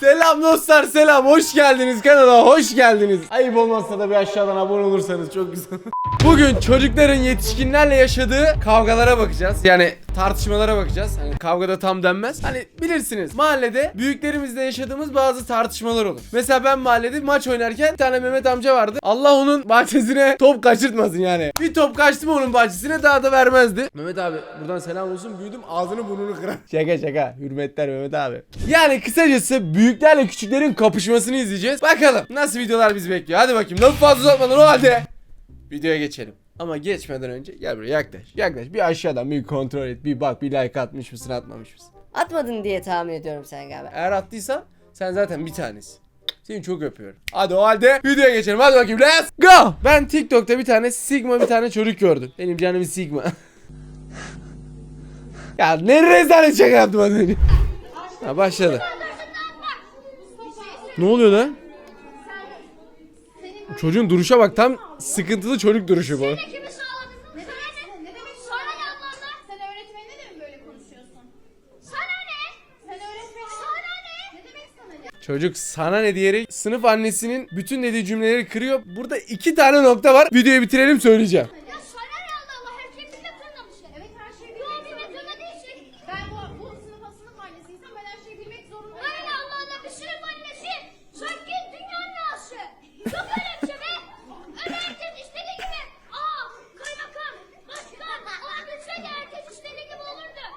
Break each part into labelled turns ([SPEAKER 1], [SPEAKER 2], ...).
[SPEAKER 1] Selam dostlar selam hoş geldiniz kanala hoş geldiniz. Ayıp olmazsa da bir aşağıdan abone olursanız çok güzel. Bugün çocukların yetişkinlerle yaşadığı kavgalara bakacağız. Yani tartışmalara bakacağız. Hani kavgada tam denmez. Hani bilirsiniz mahallede büyüklerimizle yaşadığımız bazı tartışmalar olur. Mesela ben mahallede maç oynarken bir tane Mehmet amca vardı. Allah onun bahçesine top kaçırtmasın yani. Bir top kaçtı mı onun bahçesine daha da vermezdi. Mehmet abi buradan selam olsun büyüdüm ağzını burnunu kırar. Şaka şaka hürmetler Mehmet abi. Yani kısacası büyüklerle küçüklerin kapışmasını izleyeceğiz. Bakalım nasıl videolar bizi bekliyor. Hadi bakayım lafı fazla uzatmadan o halde videoya geçelim. Ama geçmeden önce gel buraya yaklaş. Yaklaş bir aşağıdan bir kontrol et. Bir bak bir like atmış mısın atmamış mısın.
[SPEAKER 2] Atmadın diye tahmin ediyorum sen galiba.
[SPEAKER 1] Eğer attıysan sen zaten bir tanesi. Seni çok öpüyorum. Hadi o halde videoya geçelim. Hadi bakayım let's go. Ben TikTok'ta bir tane Sigma bir tane çocuk gördüm. Benim canım Sigma. ya ne rezalet şaka yaptım az önce. Ha başladı. Ne oluyor lan? Çocuğun duruşa bak tam sıkıntılı çocuk duruşu bu.
[SPEAKER 3] Kimi sağladın? Ne demek? Ne demek? Sana ne Allah? Sen öğretmenine de mi böyle konuşuyorsun? Sana ne? Sen öğretmenine Sana ne? Ne demek sana ne?
[SPEAKER 1] Çocuk sana ne diyerek sınıf annesinin bütün dediği cümleleri kırıyor. Burada iki tane nokta var. Videoyu bitirelim söyleyeceğim.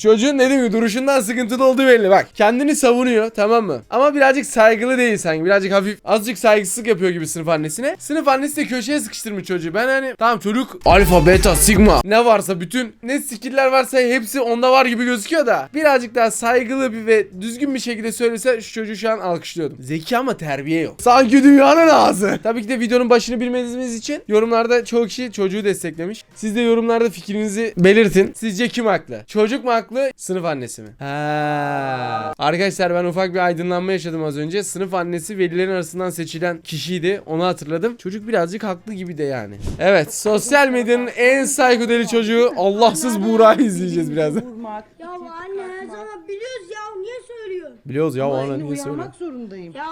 [SPEAKER 1] Çocuğun dediğim gibi duruşundan sıkıntılı olduğu belli. Bak kendini savunuyor tamam mı? Ama birazcık saygılı değil sanki. Birazcık hafif azıcık saygısızlık yapıyor gibi sınıf annesine. Sınıf annesi de köşeye sıkıştırmış çocuğu. Ben hani tamam çocuk alfa beta sigma ne varsa bütün ne skill'ler varsa hepsi onda var gibi gözüküyor da birazcık daha saygılı bir ve düzgün bir şekilde söylese şu çocuğu şu an alkışlıyordum. Zeki ama terbiye yok. Sanki dünyanın ağzı. Tabii ki de videonun başını bilmediğimiz için yorumlarda çoğu kişi çocuğu desteklemiş. Siz de yorumlarda fikrinizi belirtin. Sizce kim haklı? Çocuk mu haklı? Sınıf annesi mi? Ha. Arkadaşlar ben ufak bir aydınlanma yaşadım az önce. Sınıf annesi velilerin arasından seçilen kişiydi. Onu hatırladım. Çocuk birazcık haklı gibi de yani. Evet, sosyal medyanın en saygıdeli çocuğu Allahsız Buğra'yı izleyeceğiz birazdan.
[SPEAKER 4] Vurmak.
[SPEAKER 5] Ya anne her zaman biliyoruz ya niye söylüyorsun?
[SPEAKER 1] Biliyoruz ya o ana niye söylüyor?
[SPEAKER 4] uyarmak zorundayım.
[SPEAKER 5] Ya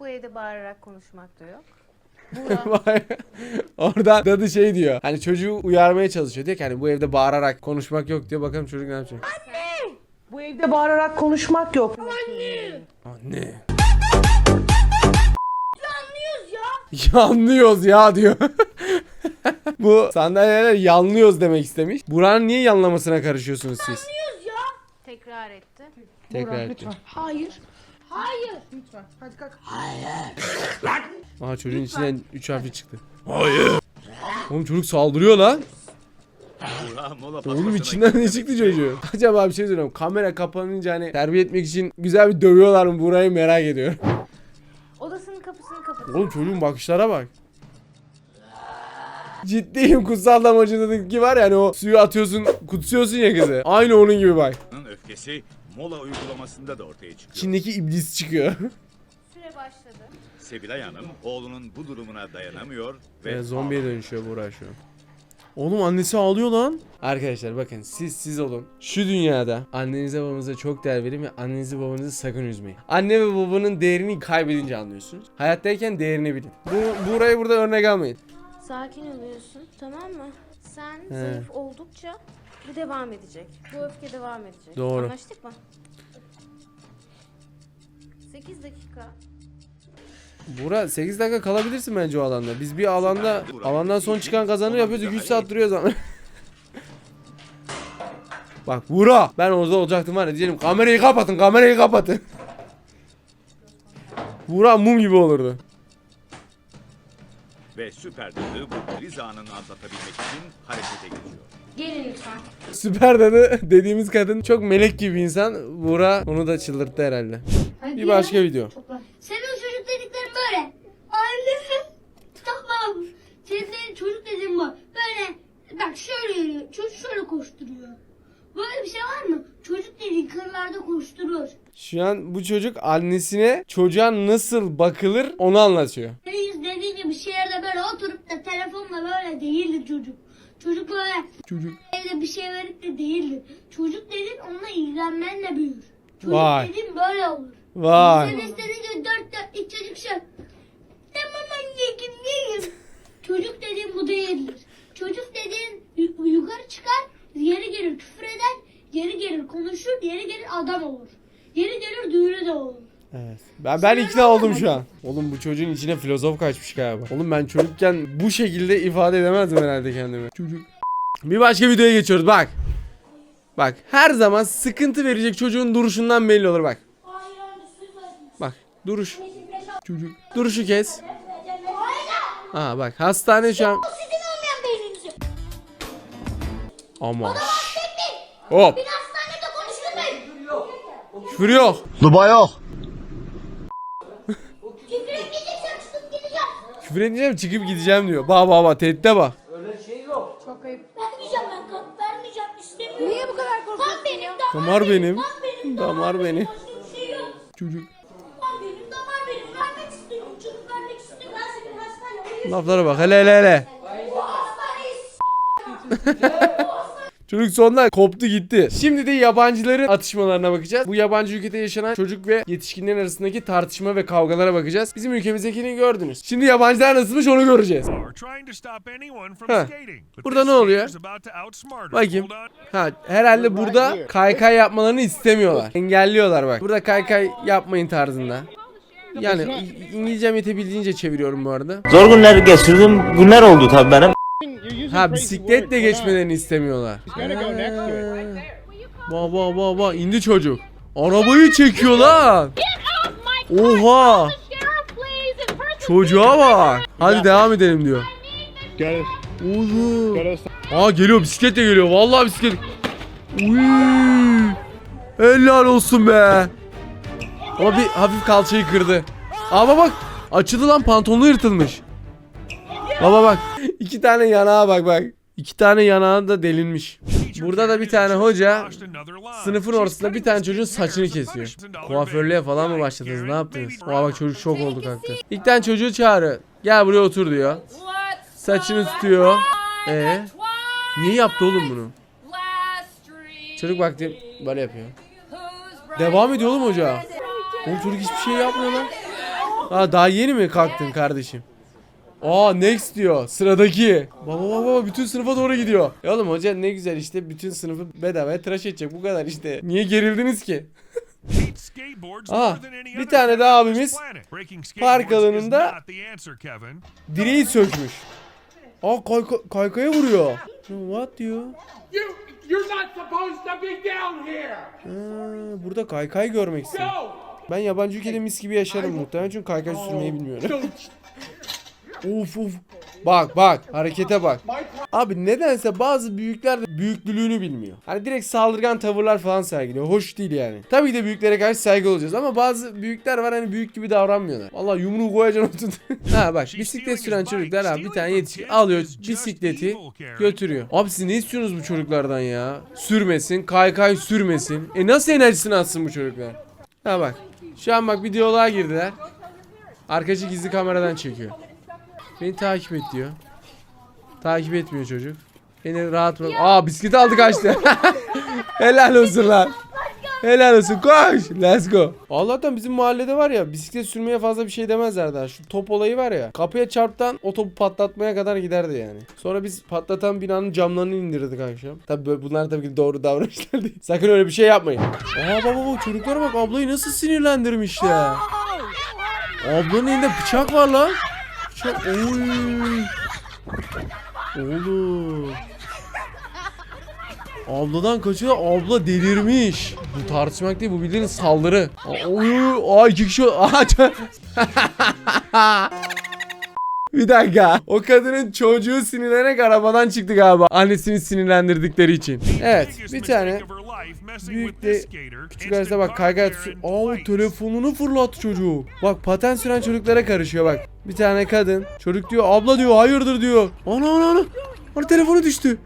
[SPEAKER 2] Bu evde bağırarak konuşmak da yok.
[SPEAKER 1] Vay. Orada dadı şey diyor. Hani çocuğu uyarmaya çalışıyor. Diyor ki hani bu evde bağırarak konuşmak yok diyor. Bakalım çocuk ne yapacak?
[SPEAKER 4] Bu evde bağırarak konuşmak yok.
[SPEAKER 1] Anne.
[SPEAKER 5] anlıyoruz ya.
[SPEAKER 1] Yanlıyoruz ya diyor. bu sandalyeler yanlıyoruz demek istemiş. Buranın niye yanlamasına karışıyorsunuz siz?
[SPEAKER 5] Anlıyoruz ya.
[SPEAKER 2] Tekrar etti.
[SPEAKER 1] Tekrar
[SPEAKER 4] Burak,
[SPEAKER 1] etti.
[SPEAKER 4] lütfen.
[SPEAKER 5] Hayır. Hayır.
[SPEAKER 4] Lütfen. Hadi kalk.
[SPEAKER 1] Aha çocuğun içinden 3 harfi çıktı. Hayır. Oğlum çocuk saldırıyor lan. Oğlum içinden ne çıktı çocuğu? Acaba bir şey söylüyorum. Kamera kapanınca hani terbiye etmek için güzel bir dövüyorlar mı burayı merak ediyorum.
[SPEAKER 2] Odasının kapısını kapat.
[SPEAKER 1] Oğlum çocuğun bakışlara bak. Ciddiyim kutsal damacındaki var ya hani o suyu atıyorsun kutsuyorsun ya kızı. Aynı onun gibi bak.
[SPEAKER 6] Onun öfkesi mola uygulamasında da ortaya çıkıyor.
[SPEAKER 1] İçindeki iblis çıkıyor.
[SPEAKER 2] Süre başladı.
[SPEAKER 6] Sevilay Hanım oğlunun bu durumuna dayanamıyor ve
[SPEAKER 1] Ve zombiye dönüşüyor Buğra şu an. Oğlum annesi ağlıyor lan. Arkadaşlar bakın siz siz olun. Şu dünyada annenize babanıza çok değer verin ve annenizi babanızı sakın üzmeyin. Anne ve babanın değerini kaybedince anlıyorsunuz. Hayattayken değerini bilin. Bu, Buğra'yı burada örnek almayın.
[SPEAKER 7] Sakin oluyorsun tamam mı? Sen
[SPEAKER 1] He.
[SPEAKER 7] zayıf oldukça bu devam edecek. Bu öfke devam edecek.
[SPEAKER 1] Doğru.
[SPEAKER 7] Anlaştık mı? 8 dakika.
[SPEAKER 1] Buğra 8 dakika kalabilirsin bence o alanda. Biz bir alanda alandan son çıkan kazanır yapıyoruz 3 saat duruyoruz ama. Bak Buğra ben orada olacaktım var ya diyelim kamerayı kapatın kamerayı kapatın. Buğra mum gibi olurdu.
[SPEAKER 6] Ve süper dadı bu kriz anını atlatabilmek için harekete geçiyor.
[SPEAKER 7] Gelin lütfen.
[SPEAKER 1] Süper dadı dediğimiz kadın çok melek gibi bir insan. Buğra onu da çıldırttı herhalde. Bir başka video.
[SPEAKER 5] Senin çocuk dediklerin böyle. Anne. Tamam. Senin çocuk dediğin bu. Böyle bak şöyle yürüyor. Çocuk şöyle koşturuyor. Böyle bir şey var mı? Çocuk dediğin kırlarda koşturur.
[SPEAKER 1] Şu an bu çocuk annesine çocuğa nasıl bakılır onu anlatıyor.
[SPEAKER 5] Senin dediğin gibi şehirde böyle oturup da telefonla böyle değildir çocuk. Çocuk böyle
[SPEAKER 1] Çocuk.
[SPEAKER 5] evde bir şey verip de değildir. Çocuk dediğin onunla ilgilenmenle büyür. Çocuk
[SPEAKER 1] Vay.
[SPEAKER 5] dediğim böyle olur.
[SPEAKER 1] Vay.
[SPEAKER 5] Sen istedince dört dörtlük çocuk şu. Tamam anneciğim yiyeyim. Çocuk dediğin bu değildir. Çocuk dediğin yu- yukarı çıkar, yeri gelir küfür eder, yeri gelir konuşur, yeri gelir adam olur. Yeri gelir düğünü de olur.
[SPEAKER 1] Evet. Ben ben ikna oldum şu an. Oğlum bu çocuğun içine filozof kaçmış galiba. Oğlum ben çocukken bu şekilde ifade edemezdim herhalde kendimi. Çocuk. Bir başka videoya geçiyoruz bak. Bak her zaman sıkıntı verecek çocuğun duruşundan belli olur bak. Bak duruş. Çocuk. Duruşu kes. Aa bak hastane şu an. Ama. Hop.
[SPEAKER 5] Bir hastanede konuşulmayın.
[SPEAKER 1] Küfür yok.
[SPEAKER 8] Duba yok.
[SPEAKER 5] Küfür etmeyeceksen çıkıp gideceğim.
[SPEAKER 1] Küfür edeceğim çıkıp gideceğim diyor. Ba ba ba tehdide bak.
[SPEAKER 5] Vermeyeceğim ben kan. Vermeyeceğim istemiyorum. Niye bu kadar korkuyorsun kan benim, damar,
[SPEAKER 1] Damar benim.
[SPEAKER 5] Kan benim.
[SPEAKER 1] Damar benim.
[SPEAKER 5] Başka bir şey yok.
[SPEAKER 1] Çocuk.
[SPEAKER 5] Kan benim, damar benim. Vermek istiyorum. Çocuk vermek istiyorum. Ben senin hastaneye
[SPEAKER 1] Laflara bak hele hele hele.
[SPEAKER 5] Bu hastaneyi
[SPEAKER 1] Çocuk sonunda koptu gitti. Şimdi de yabancıların atışmalarına bakacağız. Bu yabancı ülkede yaşanan çocuk ve yetişkinlerin arasındaki tartışma ve kavgalara bakacağız. Bizim ülkemizdekini gördünüz. Şimdi yabancılar nasılmış onu göreceğiz.
[SPEAKER 9] But
[SPEAKER 1] Burada ne oluyor? Bakayım. Ha herhalde burada kaykay yapmalarını istemiyorlar. Engelliyorlar bak. Burada kaykay yapmayın tarzında. Yani İngilizcem yetebildiğince çeviriyorum bu arada.
[SPEAKER 10] Zor günler geçirdim. Günler oldu tabii benim.
[SPEAKER 1] Ha bisikletle geçmelerini istemiyorlar. Ba ba ba ba indi çocuk. Arabayı çekiyor lan. Oha. Çocuğa bak. Hadi devam edelim diyor. Oğlum. Aa geliyor bisikletle geliyor. Vallahi bisiklet. Uy. Helal olsun be. Ama bir hafif kalçayı kırdı. Ama bak açıldı lan pantolonu yırtılmış. Baba bak. iki tane yanağa bak bak. İki tane yanağı da delinmiş. Burada da bir tane hoca sınıfın ortasında bir tane çocuğun saçını kesiyor. Kuaförlüğe falan mı başladınız? Ne yaptınız? Oha bak çocuk şok oldu kalktı. İlk tane çocuğu çağırıyor. Gel buraya otur diyor. Saçını tutuyor. Ee, niye yaptı oğlum bunu? Çocuk baktı böyle yapıyor. Devam ediyor oğlum hoca. Oğlum çocuk hiçbir şey yapmıyor lan. Ha daha yeni mi kalktın kardeşim? Aa next diyor sıradaki. Baba baba baba bütün sınıfa doğru gidiyor. Ya oğlum hoca ne güzel işte bütün sınıfı bedavaya tıraş edecek bu kadar işte. Niye gerildiniz ki? Aa,
[SPEAKER 9] any
[SPEAKER 1] bir tane daha abimiz park alanında. Direği sökmüş. Aa kayka kaykaya vuruyor. What diyor?
[SPEAKER 11] You, you're not supposed to be down here.
[SPEAKER 1] Ha, burada kaykay görmek.
[SPEAKER 11] No.
[SPEAKER 1] Ben yabancı ülkede mis gibi yaşarım muhtemelen çünkü kaykay sürmeyi bilmiyorum. Uf uf. Bak bak harekete bak. Abi nedense bazı büyükler de büyüklülüğünü bilmiyor. Hani direkt saldırgan tavırlar falan sergiliyor. Hoş değil yani. Tabii ki de büyüklere karşı saygı olacağız ama bazı büyükler var hani büyük gibi davranmıyorlar. Vallahi yumruğu koyacaksın otun. ha bak bisiklet süren çocuklar abi bir tane yetişkin alıyor bisikleti götürüyor. Abi siz ne istiyorsunuz bu çocuklardan ya? Sürmesin, kaykay sürmesin. E nasıl enerjisini atsın bu çocuklar? Ha bak. Şu an bak bir diyaloğa girdiler. Arkadaşı gizli kameradan çekiyor. Beni takip et diyor. Takip etmiyor çocuk. Beni rahat bırak. Aa bisikleti aldı kaçtı. Helal olsun lan. Helal olsun koş. Let's go. Allah'tan bizim mahallede var ya bisiklet sürmeye fazla bir şey demezler daha. Şu top olayı var ya. Kapıya çarptan o topu patlatmaya kadar giderdi yani. Sonra biz patlatan binanın camlarını indirdik akşam. Tabi böyle bunlar tabii ki doğru davranışlar değil. Sakın öyle bir şey yapmayın. Aa baba baba çocuklara bak ablayı nasıl sinirlendirmiş ya. Ablanın elinde bıçak var lan. Bıçak. Oy. Oğlum. Abladan kaçıyor. Abla delirmiş. Bu tartışmak değil bu bildiğin saldırı. Oy, aa iki kişi. Çok- Bir dakika. O kadının çocuğu sinirlenerek arabadan çıktı galiba. Annesini sinirlendirdikleri için. Evet bir tane büyük de küçük arasında bak kaygı Aa telefonunu fırlattı çocuk. Bak paten süren çocuklara karışıyor bak. Bir tane kadın. Çocuk diyor abla diyor hayırdır diyor. Ana ana ana. Ana telefonu düştü.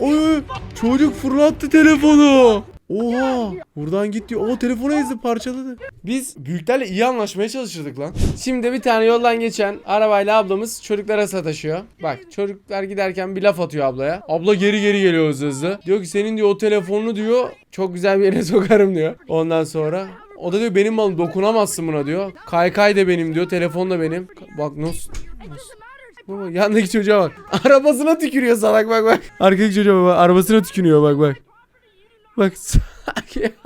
[SPEAKER 1] Oy çocuk fırlattı telefonu. Oha! Buradan gitti. O telefonu ezdi parçaladı. Biz büyüklerle iyi anlaşmaya çalışırdık lan. Şimdi bir tane yoldan geçen arabayla ablamız çocuklara sataşıyor. Bak çocuklar giderken bir laf atıyor ablaya. Abla geri geri geliyor hızlı hızlı. Diyor ki senin diyor o telefonunu diyor çok güzel bir yere sokarım diyor. Ondan sonra o da diyor benim malım dokunamazsın buna diyor. Kaykay da benim diyor. Telefon da benim. Bak nasıl Baba yandaki çocuğa bak. Arabasına tükürüyor salak bak bak. Arkadaki çocuğa bak. Arabasına tükürüyor bak bak. Bak sanki.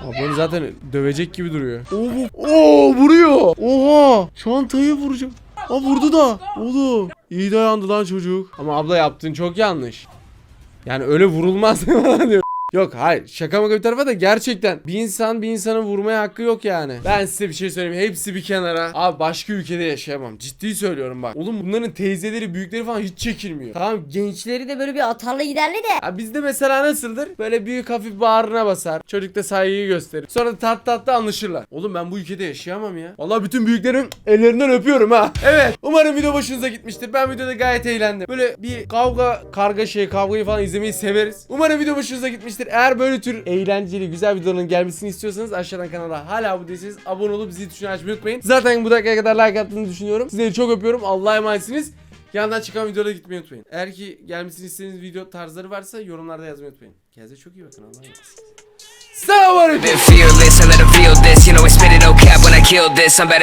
[SPEAKER 1] Ablanı zaten dövecek gibi duruyor. Oo, Oo vuruyor. Oha. Çantayı vuracak. Aa vurdu da. Oğlum. İyi dayandı lan çocuk. Ama abla yaptığın çok yanlış. Yani öyle vurulmaz diyor. Yok hayır şaka maka bir tarafa da gerçekten bir insan bir insanın vurmaya hakkı yok yani. Ben size bir şey söyleyeyim hepsi bir kenara. Abi başka ülkede yaşayamam ciddi söylüyorum bak. Oğlum bunların teyzeleri büyükleri falan hiç çekilmiyor. Tamam gençleri de böyle bir atarlı giderli de. Ha bizde mesela nasıldır? Böyle büyük hafif bağrına basar. Çocuk da saygıyı gösterir. Sonra tat tatlı anlaşırlar. Oğlum ben bu ülkede yaşayamam ya. Vallahi bütün büyüklerin ellerinden öpüyorum ha. Evet. Umarım video hoşunuza gitmiştir. Ben videoda gayet eğlendim. Böyle bir kavga, karga şey, kavgayı falan izlemeyi severiz. Umarım video hoşunuza gitmiştir. Eğer böyle tür eğlenceli, güzel videoların gelmesini istiyorsanız aşağıdan kanala hala abone değilseniz abone olup zil tuşunu açmayı unutmayın. Zaten bu dakikaya kadar like attığını düşünüyorum. Sizleri çok öpüyorum. Allah'a emanetsiniz. Yandan çıkan videolara gitmeyi unutmayın. Eğer ki gelmesini istediğiniz video tarzları varsa yorumlarda yazmayı unutmayın. Kendinize çok iyi bakın. Allah'a emanet. Selamünaleyküm.